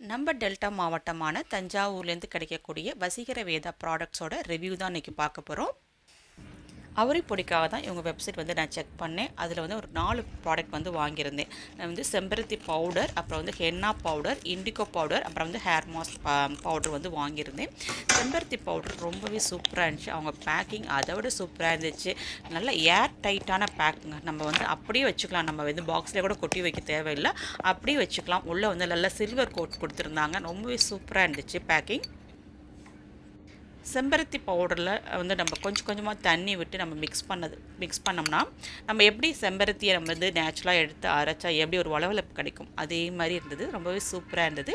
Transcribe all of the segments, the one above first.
நம்ம டெல்டா மாவட்டமான தஞ்சாவூர்லேருந்து கிடைக்கக்கூடிய வசீகர வேதா ப்ராடக்ட்ஸோட ரிவ்யூ தான் இன்றைக்கி பார்க்க போகிறோம் அவரி பொடிக்காக தான் இவங்க வெப்சைட் வந்து நான் செக் பண்ணேன். அதில் வந்து ஒரு நாலு ப்ராடக்ட் வந்து வாங்கியிருந்தேன். நான் வந்து செம்பருத்தி பவுடர் அப்புறம் வந்து ஹென்னா பவுடர் இண்டிகோ பவுடர் அப்புறம் வந்து ஹேர் மாஸ்க் பவுடர் வந்து வாங்கியிருந்தேன். செம்பருத்தி பவுடர் ரொம்பவே சூப்பராக இருந்துச்சு. அவங்க பேக்கிங் அதை விட சூப்பராக இருந்துச்சு. நல்ல ஏர் டைட்டான பேக்குங்க நம்ம வந்து அப்படியே வச்சுக்கலாம். நம்ம வந்து பாக்ஸில் கூட கொட்டி வைக்க தேவையில்லை. அப்படியே வச்சுக்கலாம். உள்ளே வந்து நல்லா சில்வர் கோட் கொடுத்துருந்தாங்க. ரொம்பவே சூப்பராக இருந்துச்சு பேக்கிங் செம்பருத்தி பவுடரில் வந்து நம்ம கொஞ்சம் கொஞ்சமாக தண்ணி விட்டு நம்ம மிக்ஸ் பண்ணது மிக்ஸ் பண்ணோம்னா நம்ம எப்படி செம்பருத்தியை நம்ம வந்து நேச்சுரலாக எடுத்து அரைச்சா எப்படி ஒரு வளவளப்பு கிடைக்கும்? அதே மாதிரி இருந்தது. ரொம்பவே சூப்பராக இருந்தது.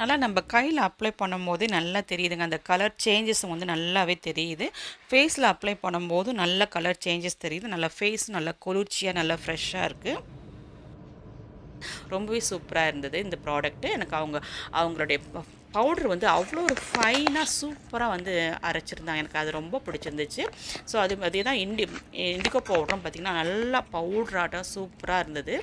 நல்லா நம்ம கையில் அப்ளை பண்ணும்போது நல்லா தெரியுதுங்க. அந்த கலர் சேஞ்சஸ் வந்து நல்லாவே தெரியுது. ஃபேஸில் அப்ளை பண்ணும்போது நல்ல கலர் சேஞ்சஸ் தெரியுது. நல்லா ஃபேஸ் நல்லா குளிர்ச்சியாக நல்லா ஃப்ரெஷ்ஷாக இருக்குது ரொம்பவே சூப்பராக இருந்தது இந்த ப்ராடக்ட்டு எனக்கு அவங்க அவங்களுடைய பவுட்ரு வந்து அவ்வளோ ஒரு ஃபைனாக சூப்பராக வந்து அரைச்சிருந்தாங்க. எனக்கு அது ரொம்ப பிடிச்சிருந்துச்சு. ஸோ அது அதே தான் இண்டி இண்டிகோ பவுடரும் பார்த்திங்கன்னா நல்லா பவுட்ராட்டம் சூப்பராக இருந்தது.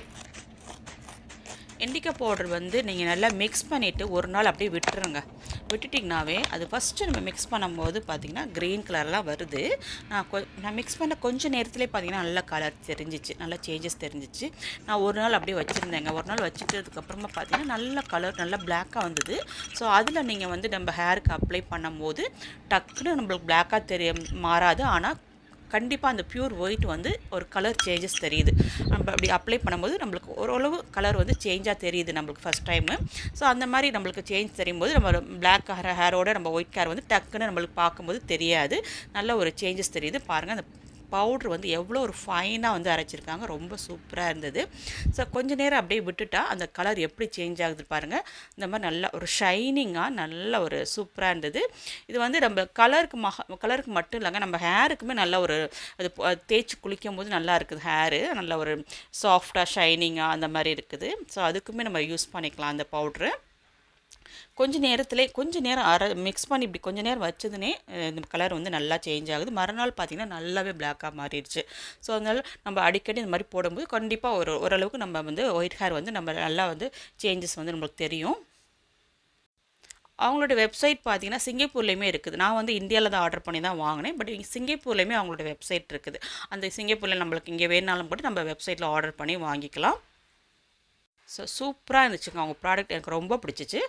இண்டிகா பவுடர் வந்து நீங்கள் நல்லா மிக்ஸ் பண்ணிவிட்டு ஒரு நாள் அப்படியே விட்டுருங்க. விட்டுட்டிங்கனாவே அது ஃபஸ்ட்டு நம்ம மிக்ஸ் பண்ணும்போது பார்த்திங்கன்னா க்ரீன் கலர்லாம் வருது. நான் கொ நான் மிக்ஸ் பண்ண கொஞ்சம் நேரத்துலேயே பார்த்திங்கன்னா நல்லா கலர் தெரிஞ்சிச்சு நல்லா சேஞ்சஸ் தெரிஞ்சிச்சு. நான் ஒரு நாள் அப்படியே வச்சுருந்தேங்க. ஒரு நாள் வச்சுட்டதுக்கப்புறமா பார்த்திங்கன்னா நல்ல கலர் நல்லா பிளாக்காக வந்தது. ஸோ அதில் நீங்கள் வந்து நம்ம ஹேருக்கு அப்ளை பண்ணும்போது டக்குன்னு நம்மளுக்கு பிளாக்காக தெரிய மாறாது. ஆனால் கண்டிப்பாக அந்த பியூர் ஒயிட் வந்து ஒரு கலர் சேஞ்சஸ் தெரியுது. நம்ம அப்படி அப்ளை பண்ணும்போது நம்மளுக்கு ஓரளவு கலர் வந்து சேஞ்சாக தெரியுது நம்மளுக்கு ஃபஸ்ட் டைமு ஸோ அந்த மாதிரி நம்மளுக்கு சேஞ்ச் தெரியும் போது நம்ம பிளாக் ஹேர் ஹேரோட நம்ம ஒயிட் ஹேர் வந்து டக்குன்னு நம்மளுக்கு பார்க்கும்போது தெரியாது. நல்ல ஒரு சேஞ்சஸ் தெரியுது. பாருங்கள் அந்த பவுட்ரு வந்து எவ்வளோ ஒரு ஃபைனாக வந்து அரைச்சிருக்காங்க. ரொம்ப சூப்பராக இருந்தது. ஸோ கொஞ்ச நேரம் அப்படியே விட்டுட்டா அந்த கலர் எப்படி சேஞ்ச் ஆகுது பாருங்கள் இந்த மாதிரி நல்லா ஒரு ஷைனிங்காக நல்ல ஒரு சூப்பராக இருந்தது. இது வந்து நம்ம கலருக்கு மக கலருக்கு மட்டும் இல்லைங்க. நம்ம ஹேருக்குமே நல்ல ஒரு அது தேய்ச்சி குளிக்கும் போது நல்லா இருக்குது ஹேரு நல்ல ஒரு சாஃப்டாக ஷைனிங்காக அந்த மாதிரி இருக்குது. ஸோ அதுக்குமே நம்ம யூஸ் பண்ணிக்கலாம் அந்த பவுட்ரு. கொஞ்ச நேரத்தில் கொஞ்ச நேரம் அரை மிக்ஸ் பண்ணி இப்படி கொஞ்ச நேரம் வச்சதுனே இந்த கலர் வந்து நல்லா சேஞ்ச் ஆகுது. மறுநாள் பார்த்திங்கன்னா நல்லாவே பிளாக்காக மாறிடுச்சு. ஸோ அதனால் நம்ம அடிக்கடி இந்த மாதிரி போடும்போது கண்டிப்பாக ஒரு ஓரளவுக்கு நம்ம வந்து ஒயிட் ஹேர் வந்து நம்ம நல்லா வந்து சேஞ்சஸ் வந்து நம்மளுக்கு தெரியும். அவங்களோட வெப்சைட் பார்த்தீங்கன்னா சிங்கப்பூர்லேயுமே இருக்குது. நான் வந்து இந்தியாவில் தான் ஆர்டர் பண்ணி தான் வாங்கினேன். பட் சிங்கப்பூர்லேயுமே அவங்களோட வெப்சைட் இருக்குது. அந்த சிங்கப்பூரில் நம்மளுக்கு இங்கே வேணாலும் கூட நம்ம வெப்சைட்டில் ஆர்டர் பண்ணி வாங்கிக்கலாம். ஸோ சூப்பராக இருந்துச்சுங்க. அவங்க ப்ராடக்ட் எனக்கு ரொம்ப பிடிச்சிச்சு.